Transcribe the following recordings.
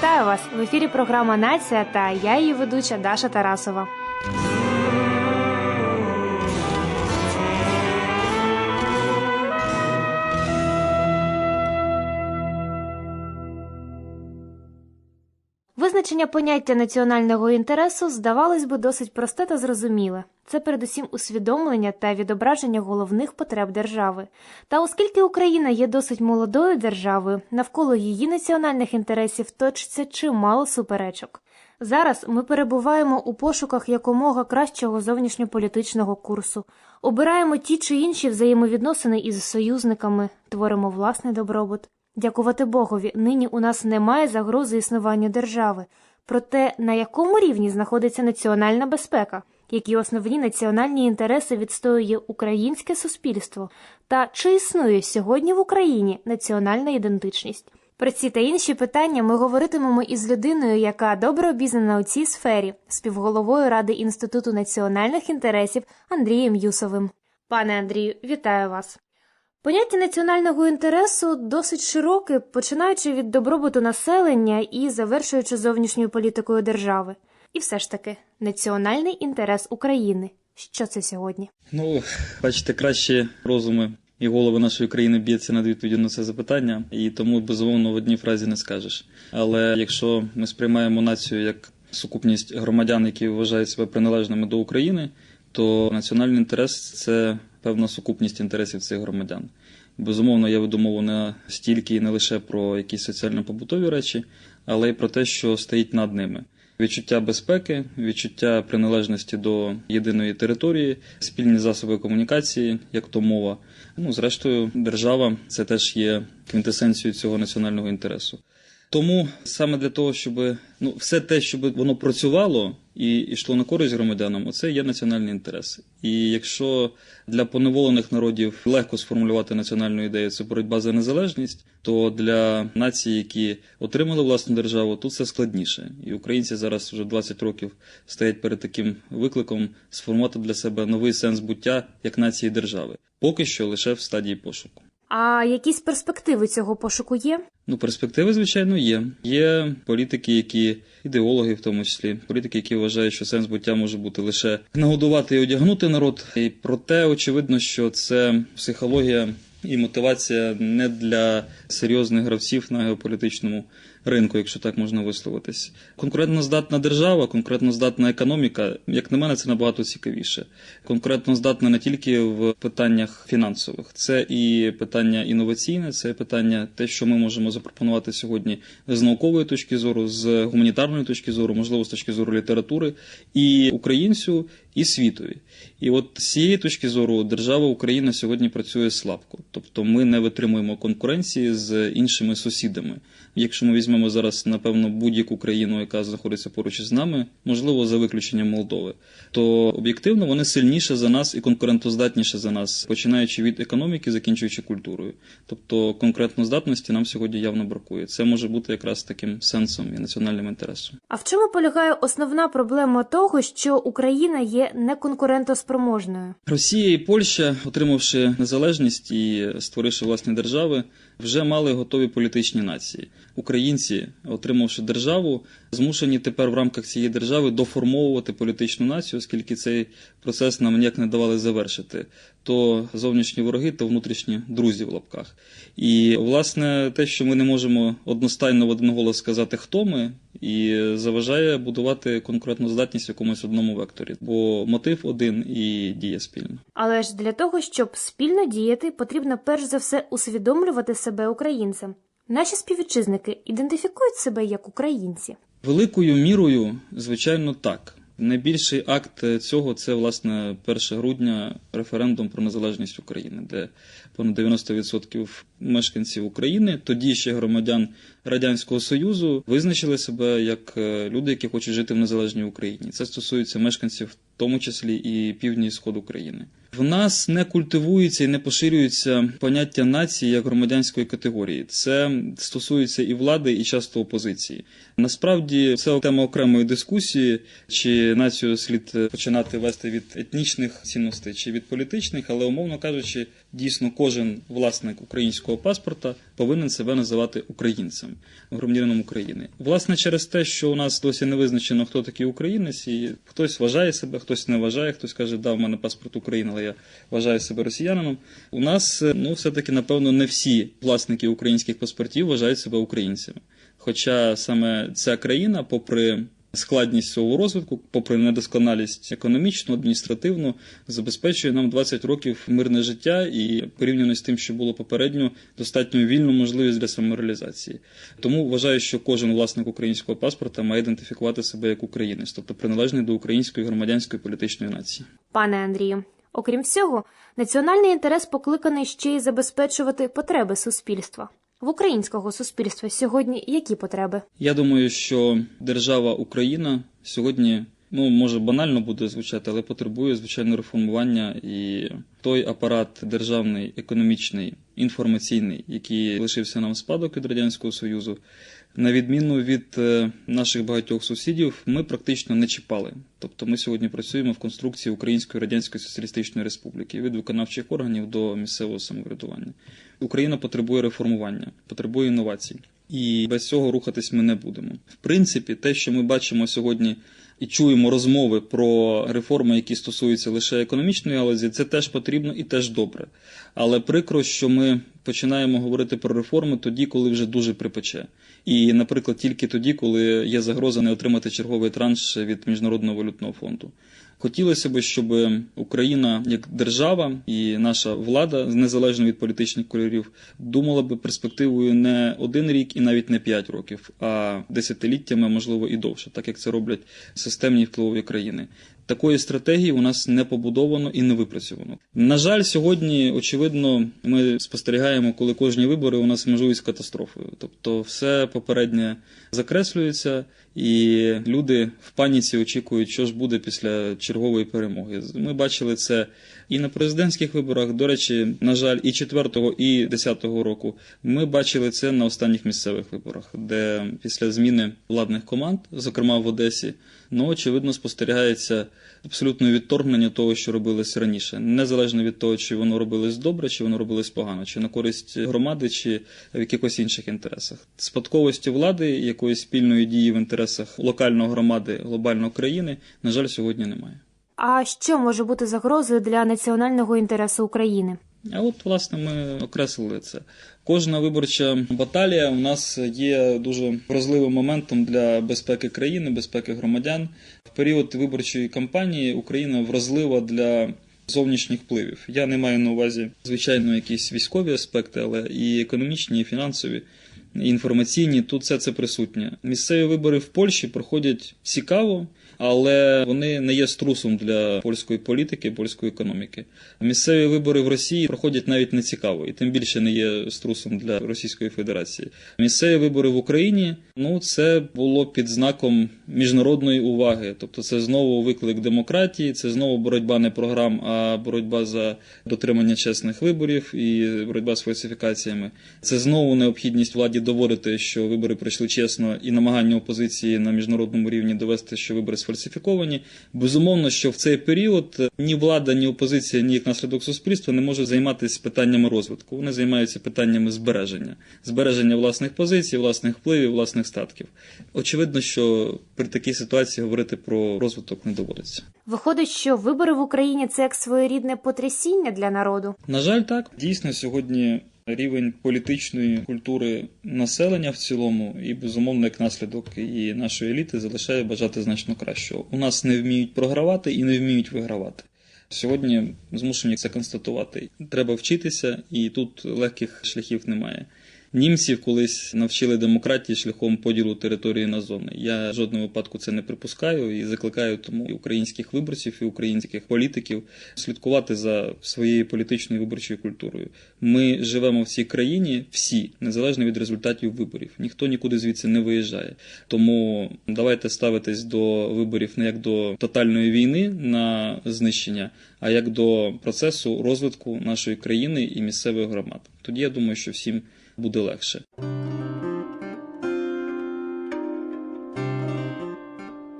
Вітаю вас в ефірі. Програма Нація та я її ведуча Даша Тарасова. Визначення поняття національного інтересу здавалось би досить просте та зрозуміле. Це передусім усвідомлення та відображення головних потреб держави. Та оскільки Україна є досить молодою державою, навколо її національних інтересів точиться чимало суперечок. Зараз ми перебуваємо у пошуках якомога кращого зовнішньополітичного курсу, обираємо ті чи інші взаємовідносини із союзниками, творимо власний добробут. Дякувати Богові, нині у нас немає загрози існуванню держави. Проте на якому рівні знаходиться національна безпека, які основні національні інтереси відстоює українське суспільство, та чи існує сьогодні в Україні національна ідентичність? Про ці та інші питання ми говоритимемо із людиною, яка добре обізнана у цій сфері, співголовою Ради Інституту національних інтересів Андрієм Юсовим. Пане Андрію, вітаю вас. Поняття національного інтересу досить широке, починаючи від добробуту населення і завершуючи зовнішньою політикою держави. І все ж таки, національний інтерес України. Що це сьогодні? Ну, бачите, кращі розуми і голови нашої країни б'ється над відповіддю на це запитання, і тому безумовно в одній фразі не скажеш. Але якщо ми сприймаємо націю як сукупність громадян, які вважають себе приналежними до України, то національний інтерес це певна сукупність інтересів цих громадян. Безумовно, я веду мову не стільки і не лише про якісь соціально-побутові речі, але й про те, що стоїть над ними. Відчуття безпеки, відчуття приналежності до єдиної території, спільні засоби комунікації, як то мова. Ну, зрештою, держава це теж є квінтесенцією цього національного інтересу. Тому саме для того, щоб ну все те, щоб воно працювало і йшло на користь громадянам, оце є національний інтерес. І якщо для поневолених народів легко сформулювати національну ідею, це боротьба за незалежність, то для націй, які отримали власну державу, тут це складніше. І українці зараз вже 20 років стоять перед таким викликом сформувати для себе новий сенс буття як нації держави. Поки що лише в стадії пошуку. А якісь перспективи цього пошуку є? Ну, перспективи, звичайно, є. Є політики, які ідеологи, в тому числі, політики, які вважають, що сенс буття може бути лише нагодувати і одягнути народ. І проте, очевидно, що це психологія і мотивація не для серйозних гравців на геополітичному ринку, якщо так можна висловитись. Конкурентно здатна держава, конкурентно здатна економіка, як на мене, це набагато цікавіше. Конкурентно здатна не тільки в питаннях фінансових, це і питання інноваційне, це питання те, що ми можемо запропонувати сьогодні з наукової точки зору, з гуманітарної точки зору, можливо, з точки зору літератури, і українцю, і світові. І от з цієї точки зору держава Україна сьогодні працює слабко, тобто ми не витримуємо конкуренції з іншими сусідами. Якщо ми візьмемо зараз, напевно, будь-яку країну, яка знаходиться поруч із нами, можливо, за виключенням Молдови, то об'єктивно вони сильніше за нас і конкурентоздатніше за нас, починаючи від економіки, закінчуючи культурою. Тобто конкурентноздатності нам сьогодні явно бракує. Це може бути якраз таким сенсом і національним інтересом. А в чому полягає основна проблема того, що Україна є неконкурентоспроможною? Росія і Польща, отримавши незалежність і створивши власні держави, вже мали готові політичні нації. Українці, отримавши державу, змушені тепер в рамках цієї держави доформовувати політичну націю, оскільки цей процес нам ніяк не давали завершити. То зовнішні вороги, то внутрішні друзі в лапках. І власне те, що ми не можемо одностайно в один голос сказати, хто ми, і заважає будувати конкурентну здатність в якомусь одному векторі, бо мотив один і діє спільно. Але ж для того, щоб спільно діяти, потрібно перш за все усвідомлювати себе українцем. Наші співвітчизники ідентифікують себе як українці. Великою мірою, звичайно, так. Найбільший акт цього це власне 1 грудня референдум про незалежність України, де понад 90% мешканців України, тоді ще громадян Радянського Союзу, визначили себе як е, люди, які хочуть жити в незалежній Україні. Це стосується мешканців, тому числі і півдні і сход України. В нас не культивується і не поширюється поняття нації як громадянської категорії. Це стосується і влади, і часто опозиції. Насправді це тема окремої дискусії, чи націю слід починати вести від етнічних цінностей чи від політичних, але умовно кажучи, дійсно кожен власник українського паспорта повинен себе називати українцем, громадянином України. Власне, через те, що у нас досі не визначено, хто такий українець, і хтось вважає себе, хтось не вважає, хтось каже, да, в мене паспорт України, але я вважаю себе росіянином. У нас, е, ну, все-таки, напевно, не всі власники українських паспортів вважають себе українцями. Хоча саме ця країна, попри складність свого розвитку, попри недосконалість економічну, адміністративну, забезпечує нам 20 років мирне життя і порівняно з тим, що було попередньо, достатньо вільну можливість для самореалізації. Тому вважаю, що кожен власник українського паспорта має ідентифікувати себе як українець, тобто приналежний до української громадянської політичної нації. Пане Андрію, окрім всього, національний інтерес покликаний ще й забезпечувати потреби суспільства. В українського суспільства сьогодні які потреби? Я думаю, що держава Україна сьогодні, ну може банально буде звучати, але потребує звичайно реформування і той апарат державний, економічний, інформаційний, який лишився нам спадок від радянського союзу. На відміну від е, наших багатьох сусідів, ми практично не чіпали. Тобто ми сьогодні працюємо в конструкції Української Радянської Соціалістичної Республіки від виконавчих органів до місцевого самоврядування. Україна потребує реформування, потребує інновацій. І без цього рухатись ми не будемо. В принципі, те, що ми бачимо сьогодні і чуємо розмови про реформи, які стосуються лише економічної галузі, це теж потрібно і теж добре. Але прикро, що ми починаємо говорити про реформи тоді, коли вже дуже припече. І, наприклад, тільки тоді, коли є загроза не отримати черговий транш від Міжнародного валютного фонду. Хотілося б, щоб Україна як держава і наша влада, незалежно від політичних кольорів, думала би перспективою не один рік і навіть не п'ять років, а десятиліттями, можливо, і довше, так як це роблять системні впливові країни. Такої стратегії у нас не побудовано і не випрацьовано. На жаль, сьогодні, очевидно, ми спостерігаємо, коли кожні вибори у нас межують з катастрофою. Тобто, все попереднє закреслюється, і люди в паніці очікують, що ж буде після чергової перемоги. Ми бачили це і на президентських виборах. До речі, на жаль, і 4-го, і 10-го року ми бачили це на останніх місцевих виборах, де після зміни владних команд, зокрема в Одесі, ну очевидно спостерігається абсолютне відторгнення того, що робилось раніше, незалежно від того, чи воно робилось добре, чи воно робилось погано, чи на користь громади, чи в якихось інших інтересах. Спадковості влади, якоїсь спільної дії в інтересах локальної громади, глобальної країни, на жаль, сьогодні немає. А що може бути загрозою для національного інтересу України? А от, власне, ми окреслили це. Кожна виборча баталія у нас є дуже вразливим моментом для безпеки країни, безпеки громадян. В період виборчої кампанії Україна вразлива для зовнішніх впливів. Я не маю на увазі, звичайно, якісь військові аспекти, але і економічні, і фінансові, інформаційні. Тут все це присутнє. Місцеві вибори в Польщі проходять цікаво. Але вони не є струсом для польської політики, польської економіки. Місцеві вибори в Росії проходять навіть не цікаво, і тим більше не є струсом для Російської Федерації. Місцеві вибори в Україні ну це було під знаком міжнародної уваги. Тобто, це знову виклик демократії, це знову боротьба не програм, а боротьба за дотримання чесних виборів і боротьба з фальсифікаціями. Це знову необхідність владі доводити, що вибори пройшли чесно, і намагання опозиції на міжнародному рівні довести, що вибори сфальсифіковані. Безумовно, що в цей період ні влада, ні опозиція, ні як наслідок суспільства не можуть займатися питаннями розвитку. Вони займаються питаннями збереження, збереження власних позицій, власних впливів, власних статків. Очевидно, що при такій ситуації говорити про розвиток не доводиться. Виходить, що вибори в Україні це як своєрідне потрясіння для народу. На жаль, так дійсно сьогодні. Рівень політичної культури населення в цілому, і безумовно, як наслідок і нашої еліти залишає бажати значно кращого. У нас не вміють програвати і не вміють вигравати. Сьогодні змушені це констатувати. Треба вчитися, і тут легких шляхів немає. Німців колись навчили демократії шляхом поділу території на зони. Я в жодному випадку це не припускаю і закликаю тому і українських виборців і українських політиків слідкувати за своєю політичною виборчою культурою. Ми живемо в цій країні всі, незалежно від результатів виборів. Ніхто нікуди звідси не виїжджає. Тому давайте ставитись до виборів не як до тотальної війни на знищення, а як до процесу розвитку нашої країни і місцевих громад. Тоді я думаю, що всім буде легше.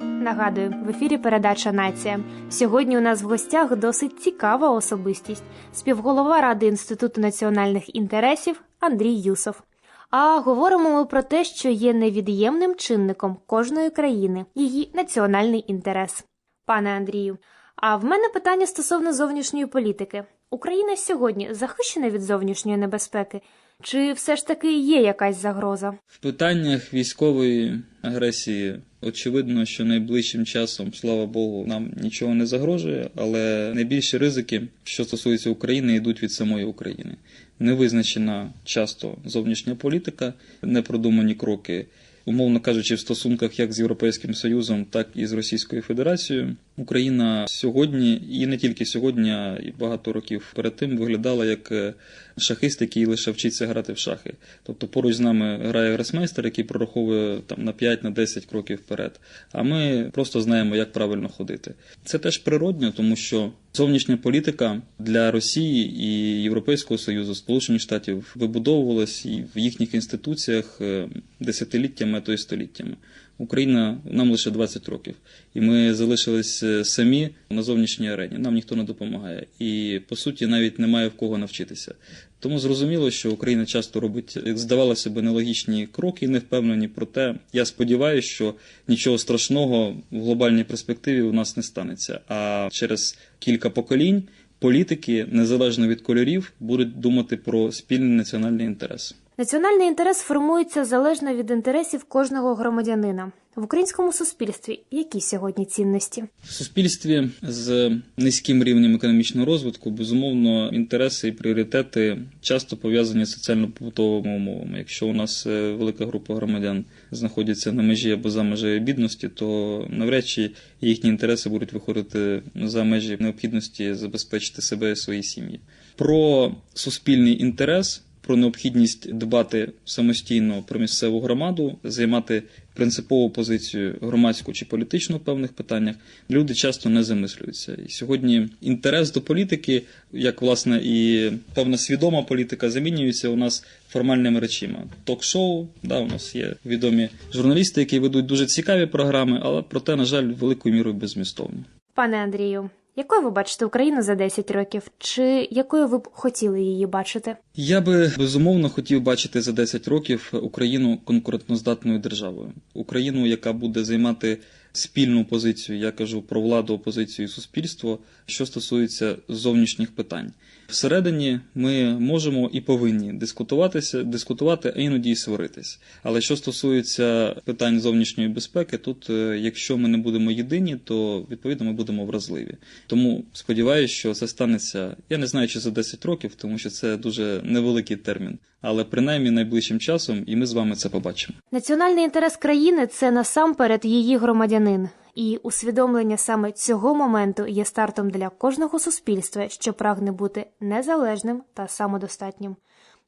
Нагадую, в ефірі передача Нація. Сьогодні у нас в гостях досить цікава особистість. Співголова Ради Інституту національних інтересів Андрій Юсов. А говоримо ми про те, що є невід'ємним чинником кожної країни, її національний інтерес. Пане Андрію, а в мене питання стосовно зовнішньої політики. Україна сьогодні захищена від зовнішньої небезпеки, чи все ж таки є якась загроза? В питаннях військової агресії очевидно, що найближчим часом, слава Богу, нам нічого не загрожує, але найбільші ризики, що стосуються України, йдуть від самої України. Не визначена часто зовнішня політика, непродумані кроки. Умовно кажучи, в стосунках як з Європейським Союзом, так і з Російською Федерацією, Україна сьогодні, і не тільки сьогодні, а і багато років перед тим виглядала як е, шахист, який лише вчиться грати в шахи. Тобто поруч з нами грає гросмейстер, який прораховує там на 5 на 10 кроків вперед. А ми просто знаємо, як правильно ходити. Це теж природньо, тому що зовнішня політика для Росії і Європейського Союзу, Сполучених Штатів вибудовувалась і в їхніх інституціях е, десятиліттями, то й століттями. Україна нам лише 20 років, і ми залишились е, самі на зовнішній арені. Нам ніхто не допомагає, і по суті навіть немає в кого навчитися. Тому зрозуміло, що Україна часто робить, як здавалося б, нелогічні кроки не впевнені. Проте я сподіваюся, що нічого страшного в глобальній перспективі у нас не станеться. А через кілька поколінь політики, незалежно від кольорів, будуть думати про спільний національний інтерес. Національний інтерес формується залежно від інтересів кожного громадянина. В українському суспільстві які сьогодні цінності? В суспільстві з низьким рівнем економічного розвитку, безумовно, інтереси і пріоритети часто пов'язані з соціально-побутовими умовами. Якщо у нас е, велика група громадян знаходяться на межі або за межею бідності, то навряд чи їхні інтереси будуть виходити за межі необхідності забезпечити себе і свої сім'ї. Про суспільний інтерес. Про необхідність дбати самостійно про місцеву громаду, займати принципову позицію громадську чи політичну в певних питаннях, люди часто не замислюються. І сьогодні інтерес до політики, як власне і певна свідома політика, замінюється у нас формальними речима. Ток-шоу, да, у нас є відомі журналісти, які ведуть дуже цікаві програми, але проте, на жаль, великою мірою беззмістовні. Пане Андрію, якою ви бачите Україну за 10 років? Чи якою ви б хотіли її бачити? Я би безумовно хотів бачити за 10 років Україну конкурентноздатною державою, Україну, яка буде займати спільну позицію. Я кажу про владу, опозицію і суспільство, що стосується зовнішніх питань. Всередині ми можемо і повинні дискутуватися, дискутувати, а іноді й сваритись. Але що стосується питань зовнішньої безпеки, тут, е, якщо ми не будемо єдині, то відповідно ми будемо вразливі. Тому сподіваюся, що це станеться. Я не знаю, чи за 10 років, тому що це дуже невеликий термін, але принаймні найближчим часом, і ми з вами це побачимо. Національний інтерес країни це насамперед її громадянин. І усвідомлення саме цього моменту є стартом для кожного суспільства, що прагне бути незалежним та самодостатнім.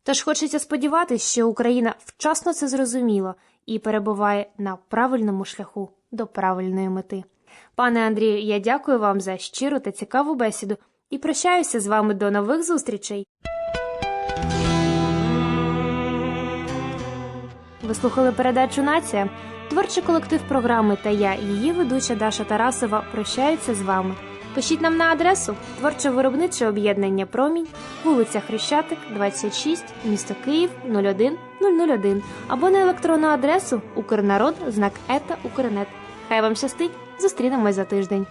Тож хочеться сподіватися, що Україна вчасно це зрозуміла і перебуває на правильному шляху до правильної мети. Пане Андрію, я дякую вам за щиру та цікаву бесіду і прощаюся з вами до нових зустрічей. Ви слухали передачу Нація. Творчий колектив програми та я, її ведуча Даша Тарасова, прощаються з вами. Пишіть нам на адресу творче виробниче об'єднання Промінь, вулиця Хрещатик, 26, місто Київ 01001 або на електронну адресу Укрнарод, знак ета Укрнет. Хай вам щастить! Зустрінемось за тиждень.